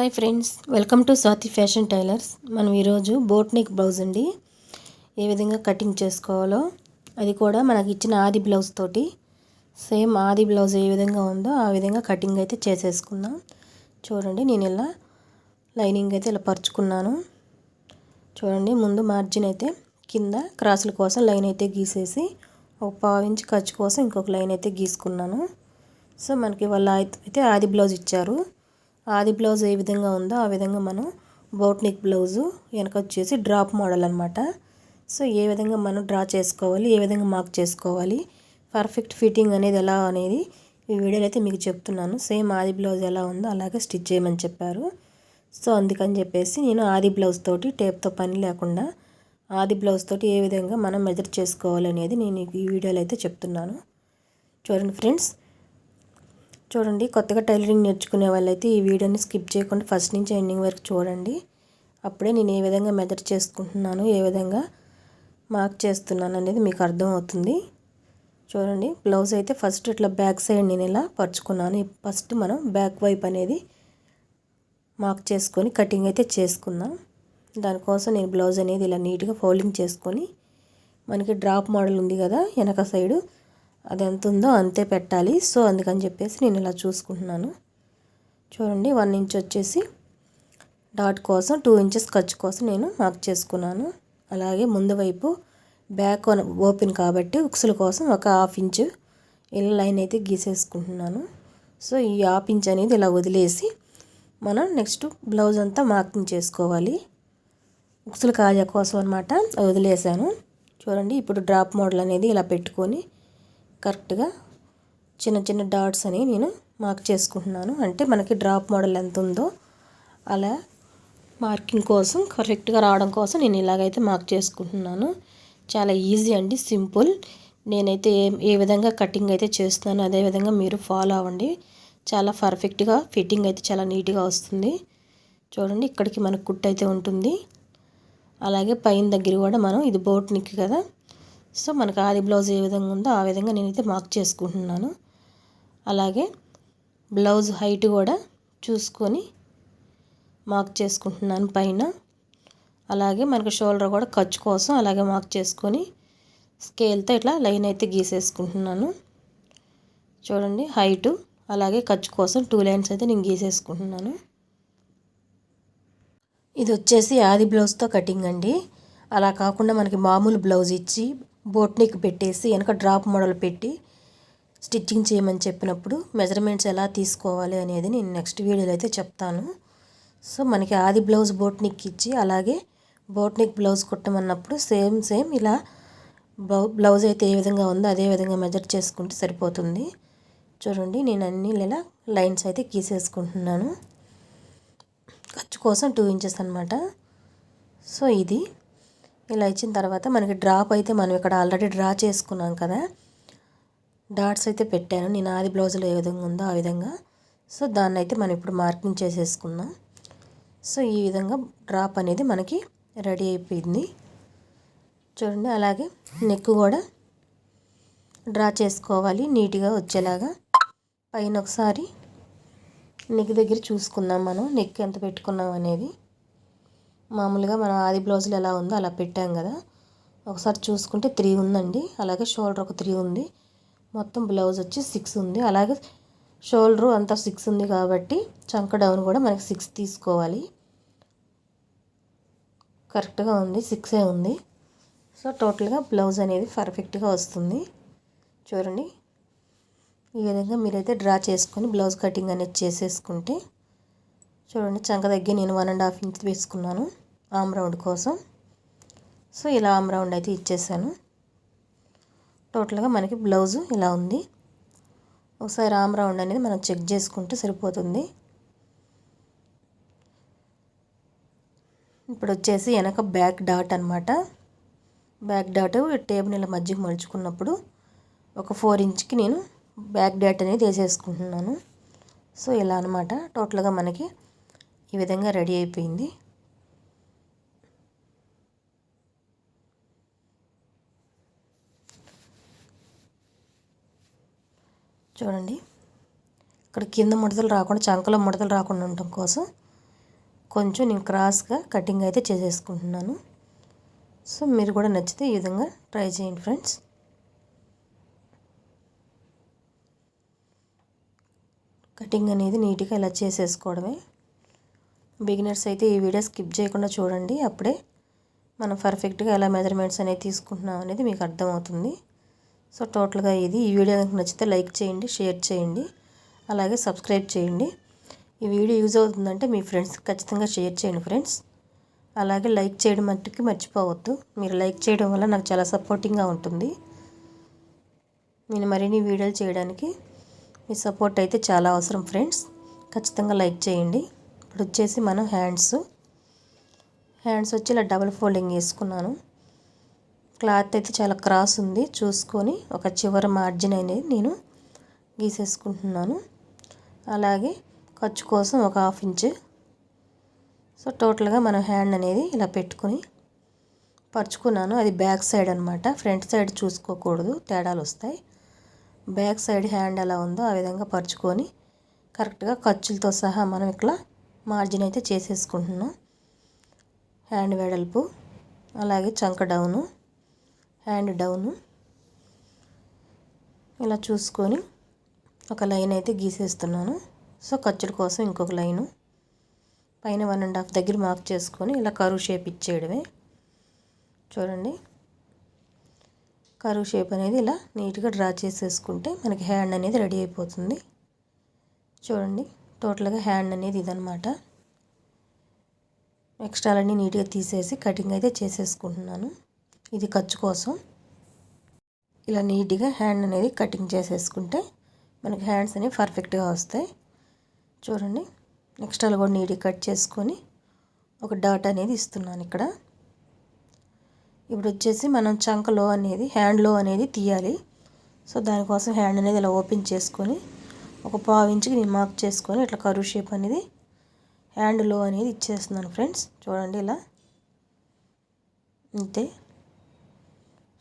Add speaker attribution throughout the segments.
Speaker 1: Hi friends welcome to Swathi fashion tailors. మనం ఈరోజు boat neck blouse అండి. ఏ విధంగా కటింగ్ చేసుకోవాలో అది కూడా మనకి ఇచ్చిన ఆది బ్లౌజ్ తోటి సేమ్ ఆది బ్లౌజ్ ఏ విధంగా ఉందో ఆ విధంగా కటింగ్ అయితే చేసేసుకుందాం. చూడండి నేను ఇలా లైనింగ్ అయితే ఇలా పరుచుకున్నాను. చూడండి ముందు మార్జిన్ అయితే కింద క్రాసుల కోసం లైన్ అయితే గీసేసి ఒక పావు ఇంచ్ ఖర్చు కోసం ఇంకొక లైన్ అయితే గీసుకున్నాను. సో మనకి వాళ్ళ అయితే ఆది బ్లౌజ్ ఇచ్చారు. ఆది బ్లౌజ్ ఏ విధంగా ఉందో ఆ విధంగా మనం బోట్నిక్ బ్లౌజు వెనక వచ్చేసి డ్రాప్ మోడల్ అనమాట సో ఏ విధంగా మనం డ్రా చేసుకోవాలి ఏ విధంగా మార్క్ చేసుకోవాలి పర్ఫెక్ట్ ఫిట్టింగ్ అనేది ఎలా అనేది ఈ వీడియోలో అయితే మీకు చెప్తున్నాను. సేమ్ ఆది బ్లౌజ్ ఎలా ఉందో అలాగే స్టిచ్ చేయమని చెప్పారు. సో అందుకని చెప్పేసి నేను ఆది బ్లౌజ్ తోటి టేప్తో పని లేకుండా ఆది బ్లౌజ్ తోటి ఏ విధంగా మనం మెజర్ చేసుకోవాలి అనేది నేను ఈ వీడియోలో అయితే చెప్తున్నాను. చూడండి ఫ్రెండ్స్ చూడండి కొత్తగా టైలరింగ్ నేర్చుకునే వాళ్ళైతే ఈ వీడియోని స్కిప్ చేయకుండా ఫస్ట్ నుంచి ఎండింగ్ వరకు చూడండి. అప్పుడే నేను ఏ విధంగా మెజర్ చేసుకుంటున్నాను ఏ విధంగా మార్క్ చేస్తున్నాను అనేది మీకు అర్థమవుతుంది. చూడండి బ్లౌజ్ అయితే ఫస్ట్ ఇట్లా బ్యాక్ సైడ్ నేను ఇలా పరుచుకున్నాను. ఫస్ట్ మనం బ్యాక్ వైప్ అనేది మార్క్ చేసుకొని కటింగ్ అయితే చేసుకుందాం. దానికోసం నేను బ్లౌజ్ అనేది ఇలా నీట్గా ఫోల్డింగ్ చేసుకొని మనకి డ్రాప్ మోడల్ ఉంది కదా వెనక సైడు అది ఎంత ఉందో అంతే పెట్టాలి. సో అందుకని చెప్పేసి నేను ఇలా చూసుకుంటున్నాను. చూడండి వన్ ఇంచ్ వచ్చేసి డాట్ కోసం టూ ఇంచెస్ ఖర్చు కోసం నేను మార్క్ చేసుకున్నాను. అలాగే ముందు వైపు బ్యాక్ ఓపెన్ కాబట్టి ఉక్సుల కోసం ఒక హాఫ్ ఇంచ్ ఇలా లైన్ అయితే గీసేసుకుంటున్నాను. సో ఈ హాఫ్ ఇంచ్ అనేది ఇలా వదిలేసి మనం నెక్స్ట్ బ్లౌజ్ అంతా మార్కింగ్ చేసుకోవాలి. ఉక్సుల కాజా కోసం అనమాట వదిలేసాను. చూడండి ఇప్పుడు డ్రాప్ మోడల్ అనేది ఇలా పెట్టుకొని కరెక్ట్గా చిన్న చిన్న డాట్స్ అని నేను మార్క్ చేసుకుంటున్నాను. అంటే మనకి డ్రాప్ మోడల్ ఎంత ఉందో అలా మార్కింగ్ కోసం కరెక్ట్గా రావడం కోసం నేను ఇలాగైతే మార్క్ చేసుకుంటున్నాను. చాలా ఈజీ అండి సింపుల్. నేనైతే ఏ ఏ విధంగా కటింగ్ అయితే చేస్తున్నాను అదే విధంగా మీరు ఫాలో అవ్వండి. చాలా పర్ఫెక్ట్గా ఫిట్టింగ్ అయితే చాలా నీట్గా వస్తుంది. చూడండి ఇక్కడికి మనకు కుట్ అయితే ఉంటుంది. అలాగే పైన దగ్గర కూడా మనం ఇది బోట్ నిక్కి కదా సో మనకు ఆది బ్లౌజ్ ఏ విధంగా ఉందో ఆ విధంగా నేనైతే మార్క్ చేసుకుంటున్నాను. అలాగే బ్లౌజ్ హైట్ కూడా చూసుకొని మార్క్ చేసుకుంటున్నాను పైన. అలాగే మనకు షోల్డర్ కూడా ఖర్చు కోసం అలాగే మార్క్ చేసుకొని స్కేల్తో ఇట్లా లైన్ అయితే గీసేసుకుంటున్నాను. చూడండి హైటు అలాగే ఖర్చు కోసం టూ లైన్స్ అయితే నేను గీసేసుకుంటున్నాను. ఇది వచ్చేసి ఆది బ్లౌజ్తో కటింగ్ అండి. అలా కాకుండా మనకి మామూలు బ్లౌజ్ ఇచ్చి బోట్నిక్ పెట్టేసి వెనక డ్రాప్ మోడల్ పెట్టి స్టిచ్చింగ్ చేయమని చెప్పినప్పుడు మెజర్మెంట్స్ ఎలా తీసుకోవాలి అనేది నేను నెక్స్ట్ వీడియోలో అయితే చెప్తాను. సో మనకి ఆది బ్లౌజ్ బోట్నిక్ ఇచ్చి అలాగే బోట్నిక్ బ్లౌజ్ కుట్టమన్నప్పుడు సేమ్ సేమ్ ఇలా బ్లౌజ్ అయితే ఏ విధంగా ఉందో అదే విధంగా మెజర్ చేసుకుంటే సరిపోతుంది. చూడండి నేను అన్ని ఇలా లైన్స్ అయితే గీసేసుకుంటున్నాను. ఖర్చు కోసం టూ ఇంచెస్ అనమాట సో ఇది ఇలా ఇచ్చిన తర్వాత మనకి డ్రాప్ అయితే మనం ఇక్కడ ఆల్రెడీ డ్రా చేసుకున్నాం కదా. డాట్స్ అయితే పెట్టాను. నేను ఆది బ్లౌజులో ఏ విధంగా ఉందో ఆ విధంగా. సో దాన్ని అయితే మనం ఇప్పుడు మార్కింగ్ చేసేసుకుందాం. సో ఈ విధంగా డ్రాప్ అనేది మనకి రెడీ అయిపోయింది. చూడండి అలాగే నెక్ కూడా డ్రా చేసుకోవాలి నీట్గా వచ్చేలాగా. పైన ఒకసారి నెక్ దగ్గర చూసుకుందాం మనం. నెక్ ఎంత పెట్టుకున్నాం అనేది. మామూలుగా మనం ఆది బ్లౌజులు ఎలా ఉందో అలా పెట్టాం కదా. ఒకసారి చూసుకుంటే త్రీ ఉందండి. అలాగే షోల్డర్ ఒక త్రీ ఉంది. మొత్తం బ్లౌజ్ వచ్చి సిక్స్ ఉంది. అలాగే షోల్డరు అంతా సిక్స్ ఉంది కాబట్టి చంక డౌన్ కూడా మనకి సిక్స్ తీసుకోవాలి. కరెక్ట్గా ఉంది. సిక్సే ఉంది. సో టోటల్గా బ్లౌజ్ అనేది పర్ఫెక్ట్గా వస్తుంది. చూడండి. ఈ విధంగా మీరైతే డ్రా చేసుకొని బ్లౌజ్ కటింగ్ అనేది చేసేసుకుంటే చూడండి చంక దగ్గర నేను వన్ అండ్ హాఫ్ ఇంచ్ వేసుకున్నాను. ఆమ్ రౌండ్ కోసం. సో ఇలా ఆమ్ రౌండ్ అయితే ఇచ్చేసాను. టోటల్గా మనకి బ్లౌజు ఇలా ఉంది. ఒకసారి ఆమ్ రౌండ్ అనేది మనం చెక్ చేసుకుంటే సరిపోతుంది. ఇప్పుడు వచ్చేసి వెనక బ్యాక్ డాట్ అనమాట బ్యాక్ డాట్ టేబుల్ ఇలా మధ్యకి మలుచుకున్నప్పుడు ఒక ఫోర్ ఇంచ్కి నేను బ్యాక్ డాట్ అనేది వేసేసుకుంటున్నాను. సో ఇలా అనమాట టోటల్గా మనకి ఈ విధంగా రెడీ అయిపోయింది. చూడండి. ఇక్కడ కింద ముడతలు రాకుండా చంకలో ముడతలు రాకుండా ఉండటం కోసం కొంచెం నేను క్రాస్గా కటింగ్ అయితే చేసేసుకుంటున్నాను. సో మీరు కూడా నచ్చితే ఈ విధంగా ట్రై చేయండి ఫ్రెండ్స్. కటింగ్ అనేది నీట్గా ఇలా చేసేసుకోవడమే. బిగినర్స్ అయితే ఈ వీడియో స్కిప్ చేయకుండా చూడండి. అప్పుడే మనం పర్ఫెక్ట్గా ఎలా మెజర్మెంట్స్ అనేవి తీసుకుంటున్నాం అనేది మీకు అర్థమవుతుంది. సో టోటల్గా ఇది. ఈ వీడియో కనుక నచ్చితే లైక్ చేయండి షేర్ చేయండి అలాగే సబ్స్క్రైబ్ చేయండి. ఈ వీడియో యూజ్ అవుతుందంటే మీ ఫ్రెండ్స్కి ఖచ్చితంగా షేర్ చేయండి ఫ్రెండ్స్. అలాగే లైక్ చేయడం మట్టుకి మర్చిపోవద్దు. మీరు లైక్ చేయడం వల్ల నాకు చాలా సపోర్టింగ్గా ఉంటుంది. నేను మరిన్ని వీడియోలు చేయడానికి మీ సపోర్ట్ అయితే చాలా అవసరం ఫ్రెండ్స్. ఖచ్చితంగా లైక్ చేయండి. ఇప్పుడు వచ్చేసి మనం హ్యాండ్స్. హ్యాండ్స్ వచ్చి ఇలా డబుల్ ఫోల్డింగ్ వేసుకున్నాను. క్లాత్ అయితే చాలా క్రాస్ ఉంది. చూసుకొని ఒక చివరి మార్జిన్ అనేది నేను గీసేసుకుంటున్నాను. అలాగే ఖర్చు కోసం ఒక హాఫ్ ఇంచ్ సో టోటల్గా మనం హ్యాండ్ అనేది ఇలా పెట్టుకొని పరుచుకున్నాను. అది బ్యాక్ సైడ్ అనమాట ఫ్రంట్ సైడ్ చూసుకోకూడదు. తేడాలు వస్తాయి. బ్యాక్ సైడ్ హ్యాండ్ ఎలా ఉందో ఆ విధంగా పరుచుకొని కరెక్ట్గా ఖర్చులతో సహా మనం ఇట్లా మార్జిన్ అయితే చేసేసుకుంటున్నాం. హ్యాండ్ వెడల్పు అలాగే చంక డౌను హ్యాండ్ డౌను. ఇలా చూసుకొని ఒక లైన్ అయితే గీసేస్తున్నాను. సో ఖర్చుల కోసం ఇంకొక లైను. పైన వన్ అండ్ హాఫ్ దగ్గర మార్క్ చేసుకొని ఇలా కరువు షేప్ ఇచ్చేయడమే. చూడండి. కరువు షేప్ అనేది ఇలా నీట్గా డ్రా చేసేసుకుంటే మనకి హ్యాండ్ అనేది రెడీ అయిపోతుంది. చూడండి. టోటల్గా హ్యాండ్ అనేది ఇదనమాట ఎక్స్ట్రాలన్నీ నీట్గా తీసేసి కటింగ్ అయితే చేసేసుకుంటున్నాను. ఇది ఖర్చు కోసం ఇలా నీట్గా హ్యాండ్ అనేది కటింగ్ చేసేసుకుంటే మనకి హ్యాండ్స్ అనేవి పర్ఫెక్ట్గా వస్తాయి. చూడండి ఎక్స్ట్రాలు కూడా నీట్గా కట్ చేసుకొని ఒక డాట్ అనేది ఇస్తున్నాను ఇక్కడ. ఇప్పుడు వచ్చేసి మనం చంకలో అనేది హ్యాండ్లో అనేది తీయాలి. సో దానికోసం హ్యాండ్ అనేది ఇలా ఓపెన్ చేసుకొని ఒక పావు ఇంచుకి నేను మార్క్ చేసుకొని ఇట్లా కరువు షేప్ అనేది హ్యాండ్లో అనేది ఇచ్చేస్తున్నాను ఫ్రెండ్స్. చూడండి ఇలా. అంతే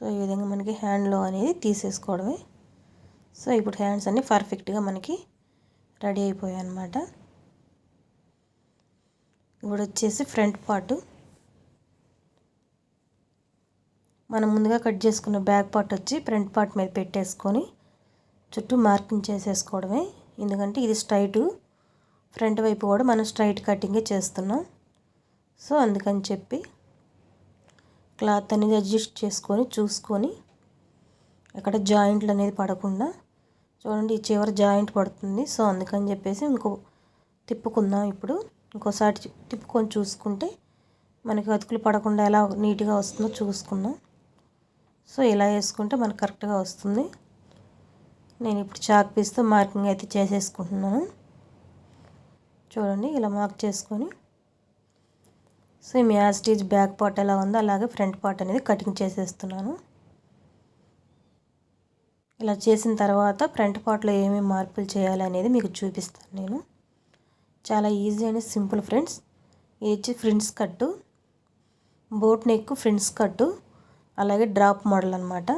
Speaker 1: సో ఈ విధంగా మనకి హ్యాండ్లో అనేది తీసేసుకోవడమే. సో ఇప్పుడు హ్యాండ్స్ అన్నీ పర్ఫెక్ట్గా మనకి రెడీ అయిపోయాయి అన్నమాట ఇప్పుడు వచ్చేసి ఫ్రంట్ పార్ట్. మనం ముందుగా కట్ చేసుకున్న బ్యాక్ పార్ట్ వచ్చి ఫ్రంట్ పార్ట్ మీద పెట్టేసుకొని చుట్టూ మార్కింగ్ చేసేసుకోవడమే. ఎందుకంటే ఇది స్ట్రైట్ ఫ్రంట్ వైపు కూడా మనం స్ట్రైట్ కటింగే చేస్తున్నాం. సో అందుకని చెప్పి క్లాత్ అనేది అడ్జస్ట్ చేసుకొని చూసుకొని అక్కడ జాయింట్లు అనేది పడకుండా చూడండి ఈ చివరి జాయింట్ పడుతుంది. సో అందుకని చెప్పేసి ఇంకో తిప్పుకుందాం ఇప్పుడు. ఇంకోసారి తిప్పుకొని చూసుకుంటే మనకి అతుకులు పడకుండా ఎలా నీట్గా వస్తుందో చూసుకుందాం. సో ఇలా వేసుకుంటే మనకు కరెక్ట్గా వస్తుంది. నేను ఇప్పుడు చాక్ పీస్తో మార్కింగ్ అయితే చేసేసుకుంటున్నాను. చూడండి ఇలా మార్క్ చేసుకొని సేమ్ యాజ్ స్టీజ్ బ్యాక్ పార్ట్ ఎలా ఉందో అలాగే ఫ్రంట్ పార్ట్ అనేది కటింగ్ చేసేస్తున్నాను. ఇలా చేసిన తర్వాత ఫ్రంట్ పార్ట్లో ఏమేమి మార్పులు చేయాలి అనేది మీకు చూపిస్తాను నేను. చాలా ఈజీ అండ్ సింపుల్ ఫ్రెండ్స్. ఇది వచ్చి ఫ్రింట్స్ కట్టు బోట్ నెక్ ఫ్రింట్స్ కట్టు అలాగే డ్రాప్ మోడల్ అనమాట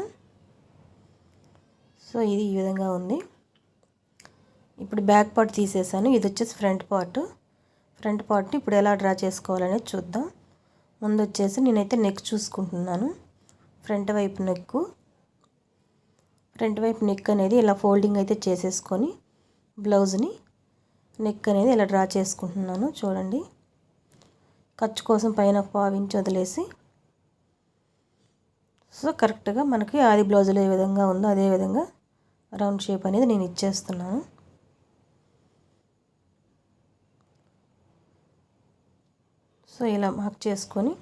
Speaker 1: సో ఇది ఈ విధంగా ఉంది. ఇప్పుడు బ్యాక్ పార్ట్ తీసేసాను. ఇది వచ్చేసి ఫ్రంట్ పార్ట్. ఫ్రంట్ పార్ట్ని ఇప్పుడు ఎలా డ్రా చేసుకోవాలనేది చూద్దాం. ముందు వచ్చేసి నేనైతే నెక్ చూసుకుంటున్నాను. ఫ్రంట్ వైపు నెక్ ఫ్రంట్ వైపు నెక్ అనేది ఇలా ఫోల్డింగ్ అయితే చేసేసుకొని బ్లౌజ్ని నెక్ అనేది ఇలా డ్రా చేసుకుంటున్నాను. చూడండి. ఖర్చు కోసం పైన పావించి వదిలేసి. సో కరెక్ట్గా మనకి ఆది బ్లౌజులు ఏ విధంగా ఉందో అదే విధంగా రౌండ్ షేప్ అనేది నేను ఇచ్చేస్తున్నాను. సో ఇలా మార్క్ చేసుకొని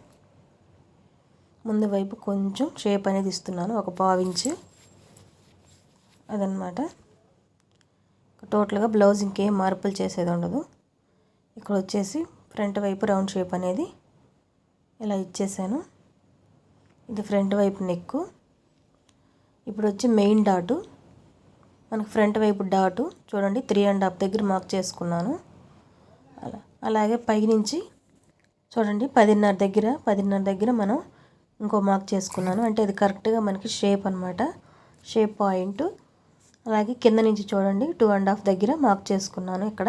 Speaker 1: ముందు వైపు కొంచెం షేప్ అనేది ఇస్తున్నాను ఒక పావించి అదనమాట. టోటల్గా బ్లౌజ్ ఇంకేం మార్పులు చేసేది ఉండదు. ఇక్కడ వచ్చేసి ఫ్రంట్ వైపు రౌండ్ షేప్ అనేది ఇలా ఇచ్చేసాను. ఇది ఫ్రంట్ వైపు నెక్ ఇప్పుడు వచ్చి మెయిన్ డాటు. మనకు ఫ్రంట్ వైపు డాటు చూడండి త్రీ అండ్ హాఫ్ దగ్గర మార్క్ చేసుకున్నాను. అలా అలాగే పైనుంచి చూడండి పదిన్నర దగ్గర పదిన్నర దగ్గర మనం ఇంకో మార్క్ చేసుకున్నాను. అంటే అది కరెక్ట్గా మనకి షేప్ అనమాట షేప్ పాయింట్ అలాగే కింద నుంచి చూడండి టూ అండ్ హాఫ్ దగ్గర మార్క్ చేసుకున్నాను ఇక్కడ.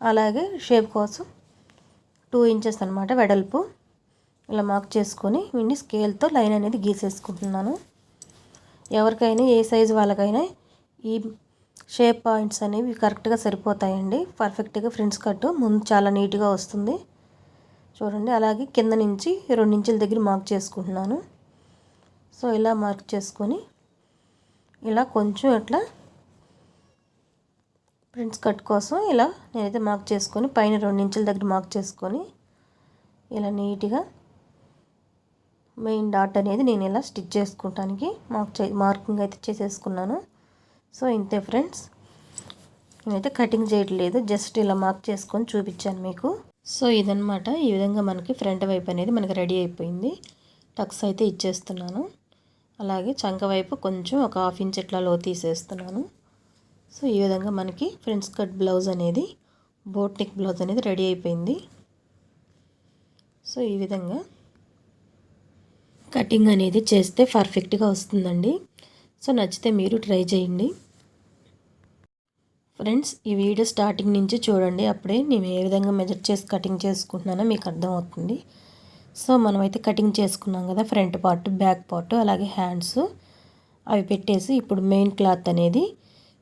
Speaker 1: అలాగే షేప్ కోసం టూ ఇంచెస్ అనమాట వెడల్పు. ఇలా మార్క్ చేసుకొని వీడిని స్కేల్తో లైన్ అనేది గీసేసుకుంటున్నాను. ఎవరికైనా ఏ సైజు వాళ్ళకైనా ఈ షేప్ పాయింట్స్ అనేవి కరెక్ట్గా సరిపోతాయండి. పర్ఫెక్ట్గా ఫ్రెండ్స్ కట్ ముందు చాలా నీట్గా వస్తుంది. చూడండి అలాగే కింద నుంచి రెండు దగ్గర మార్క్ చేసుకుంటున్నాను. సో ఇలా మార్క్ చేసుకొని ఇలా కొంచెం ఇట్లా ప్రింట్స్ కట్ కోసం ఇలా నేనైతే మార్క్ చేసుకొని పైన రెండు ఇంచుల దగ్గర మార్క్ చేసుకొని ఇలా నీట్గా మెయిన్ డాట్ అనేది నేను ఇలా స్టిచ్ చేసుకోవటానికి మార్క్ మార్కింగ్ అయితే చేసేసుకున్నాను. సో ఇంతే ఫ్రెండ్స్ నేనైతే కటింగ్ చేయట్లేదు జస్ట్ ఇలా మార్క్ చేసుకొని చూపించాను మీకు. సో ఇదనమాట ఈ విధంగా మనకి ఫ్రంట్ వైపు అనేది మనకి రెడీ అయిపోయింది. టక్స్ అయితే ఇచ్చేస్తున్నాను. అలాగే చంక వైపు కొంచెం ఒక హాఫ్ ఇంచ్ ఇట్లా లో తీసేస్తున్నాను. సో ఈ విధంగా మనకి ఫ్రంట్ కట్ బ్లౌజ్ అనేది బోట్ నెక్ బ్లౌజ్ అనేది రెడీ అయిపోయింది. సో ఈ విధంగా కటింగ్ అనేది చేస్తే పర్ఫెక్ట్గా వస్తుందండి. సో నచ్చితే మీరు ట్రై చేయండి. ఫ్రెండ్స్ ఈ వీడియో స్టార్టింగ్ నుంచి చూడండి. అప్పుడే నేను ఏ విధంగా మెజర్ చేసి కటింగ్ చేసుకుంటున్నానో మీకు అర్థమవుతుంది. సో మనమైతే కటింగ్ చేసుకున్నాం కదా ఫ్రంట్ పార్ట్ బ్యాక్ పార్ట్ అలాగే హ్యాండ్స్ అవి పెట్టేసి ఇప్పుడు మెయిన్ క్లాత్ అనేది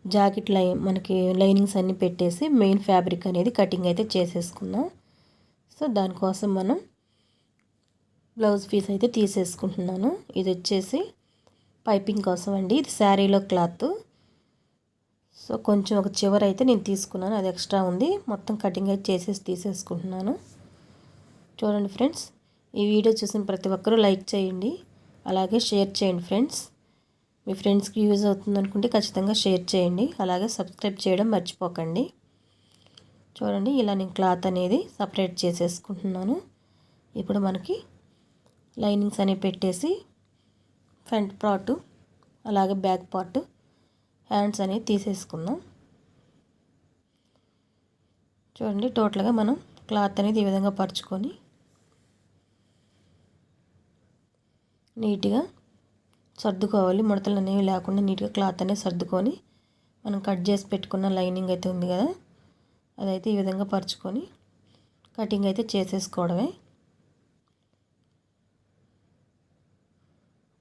Speaker 1: జాకెట్ లై మనకి లైనింగ్స్ అన్నీ పెట్టేసి మెయిన్ ఫ్యాబ్రిక్ అనేది కటింగ్ అయితే చేసేసుకుందాం సో దానికోసం మనం బ్లౌజ్ పీస్ అయితే తీసేసుకుంటున్నాను. ఇది వచ్చేసి పైపింగ్ కోసం అండి. ఇది శారీలో క్లాత్ సో కొంచెం ఒక చివర అయితే నేను తీసుకున్నాను. అది ఎక్స్ట్రా ఉంది. మొత్తం కటింగ్ అయితే చేసేసి తీసేసుకుంటున్నాను. చూడండి ఫ్రెండ్స్ ఈ వీడియో చూసిన ప్రతి ఒక్కరూ లైక్ చేయండి. అలాగే షేర్ చేయండి ఫ్రెండ్స్. మీ ఫ్రెండ్స్కి యూజ్ అవుతుంది అనుకుంటే ఖచ్చితంగా షేర్ చేయండి. అలాగే సబ్స్క్రైబ్ చేయడం మర్చిపోకండి. చూడండి ఇలా నేను క్లాత్ అనేది సపరేట్ చేసేసుకుంటున్నాను. ఇప్పుడు మనకి లైనింగ్స్ అనేవి పెట్టేసి ఫ్రంట్ పార్టు అలాగే బ్యాక్ పార్టు హ్యాండ్స్ అనేవి తీసేసుకుందాం. చూడండి టోటల్గా మనం క్లాత్ అనేది ఈ విధంగా పరుచుకొని నీట్గా సర్దుకోవాలి. ముడతలు అనేవి లేకుండా నీట్గా క్లాత్ అనేది సర్దుకొని మనం కట్ చేసి పెట్టుకున్న లైనింగ్ అయితే ఉంది కదా అదైతే ఈ విధంగా పరుచుకొని కటింగ్ అయితే చేసేసుకోవడమే.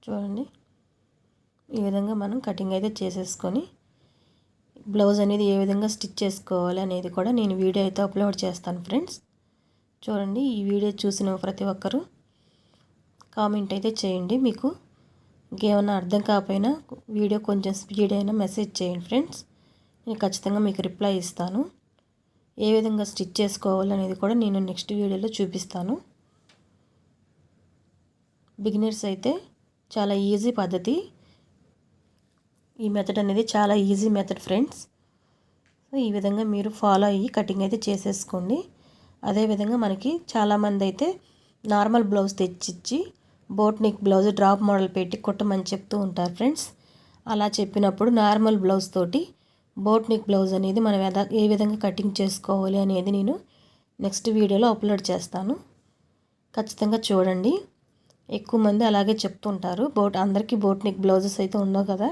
Speaker 1: చూడండి ఈ విధంగా మనం కటింగ్ అయితే చేసేసుకొని బ్లౌజ్ అనేది ఏ విధంగా స్టిచ్ చేసుకోవాలి అనేది కూడా నేను వీడియో అయితే అప్లోడ్ చేస్తాను ఫ్రెండ్స్ చూడండి ఈ వీడియో చూసిన ప్రతి ఒక్కరూ కామెంట్ అయితే చేయండి. మీకు ఇంకేమైనా అర్థం కాకపోయినా వీడియో కొంచెం స్పీడ్ అయినా మెసేజ్ చేయండి ఫ్రెండ్స్ నేను ఖచ్చితంగా మీకు రిప్లై ఇస్తాను. ఏ విధంగా స్టిచ్ చేసుకోవాలనేది కూడా నేను నెక్స్ట్ వీడియోలో చూపిస్తాను. బిగినర్స్ అయితే చాలా ఈజీ పద్ధతి. ఈ మెథడ్ అనేది చాలా ఈజీ మెథడ్ ఫ్రెండ్స్ సో ఈ విధంగా మీరు ఫాలో అయ్యి కటింగ్ అయితే చేసేసుకోండి. అదేవిధంగా మనకి చాలామంది అయితే normal blouse తెచ్చిచ్చి boat neck blouse drop model పెట్టి కుట్టమని చెప్తూ ఉంటారు ఫ్రెండ్స్ అలా చెప్పినప్పుడు నార్మల్ బ్లౌజ్ తోటి బోట్ నెక్ బ్లౌజ్ అనేది మనం ఏ విధంగా కటింగ్ చేసుకోవాలి అనేది నేను నెక్స్ట్ వీడియోలో అప్లోడ్ చేస్తాను. ఖచ్చితంగా చూడండి. ఎక్కువ మంది అలాగే చెప్తుంటారు బోట్ అందరికీ బోట్ నెక్ బ్లౌజెస్ అయితే ఉండవు కదా.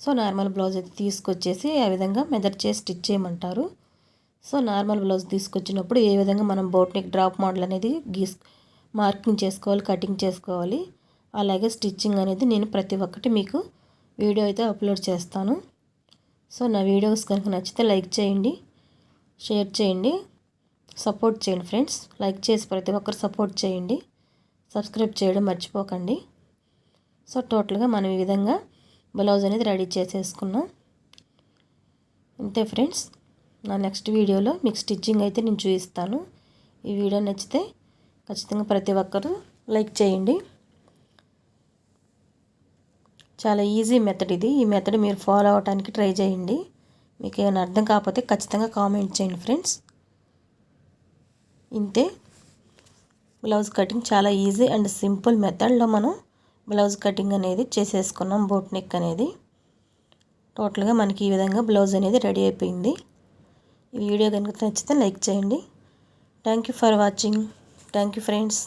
Speaker 1: సో నార్మల్ బ్లౌజ్ అయితే తీసుకొచ్చేసి ఆ విధంగా మెదర్ చేసి స్టిచ్ చేయమంటారు. సో నార్మల్ బ్లౌజ్ తీసుకొచ్చినప్పుడు ఏ విధంగా మనం బోట్నిక్ డ్రాప్ మోడల్ అనేది గీస్ మార్కింగ్ చేసుకోవాలి కటింగ్ చేసుకోవాలి అలాగే స్టిచ్చింగ్ అనేది నేను ప్రతి ఒక్కటి మీకు వీడియో అయితే అప్లోడ్ చేస్తాను. సో నా వీడియోస్ కనుక నచ్చితే లైక్ చేయండి షేర్ చేయండి సపోర్ట్ చేయండి ఫ్రెండ్స్. లైక్ చేసి ప్రతి ఒక్కరు సపోర్ట్ చేయండి సబ్స్క్రైబ్ చేయడం మర్చిపోకండి. సో టోటల్గా మనం ఈ విధంగా బ్లౌజ్ అనేది రెడీ చేసేసుకున్నా. అంతే ఫ్రెండ్స్ నా నెక్స్ట్ వీడియోలో మీకు స్టిచ్చింగ్ అయితే నేను చూపిస్తాను. ఈ వీడియో నచ్చితే ఖచ్చితంగా ప్రతి ఒక్కరూ లైక్ చేయండి. చాలా ఈజీ మెథడ్ ఇది. ఈ మెథడ్ మీరు ఫాలో అవడానికి ట్రై చేయండి. మీకు ఏమైనా అర్థం కాకపోతే ఖచ్చితంగా కామెంట్ చేయండి ఫ్రెండ్స్. ఇంతే. బ్లౌజ్ కటింగ్ చాలా ఈజీ అండ్ సింపుల్ మెథడ్లో మనం బ్లౌజ్ కటింగ్ అనేది చేసేసుకున్నాం బోట్ నెక్ అనేది. టోటల్గా మనకి ఈ విధంగా బ్లౌజ్ అనేది రెడీ అయిపోయింది. ఈ వీడియో కనుక నచ్చితే లైక్ చేయండి. Thank you for watching. Thank you friends.